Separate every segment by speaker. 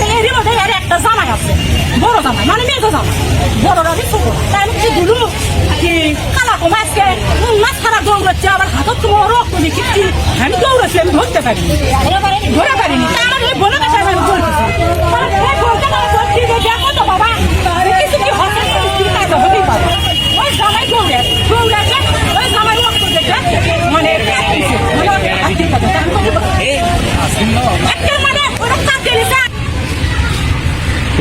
Speaker 1: তো এরই মধ্যে এর একটা জামাই আছে। বড় জামাই মানে মেয়ে জামাই। বড় রাজি ছোট। তাই আমি কিছু কি কালা কো মাছকে মাছ খারাপ দৌড়াচ্ছে, আবার হাতত তোমার রক্ত দেখিচ্ছি আমি দৌড়াচ্ছি, আমি ধরতে পারিনি। ধরে পারিনি। আমার ওই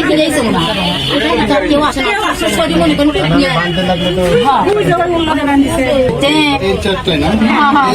Speaker 2: সরেন সরেন এই, জায়গাটা সরেন
Speaker 3: কেউ আসে না সরি মনে করেন
Speaker 2: বাঁধতে লাগলে তো
Speaker 3: যে
Speaker 2: এই চারটে না
Speaker 3: হ্যাঁ হ্যাঁ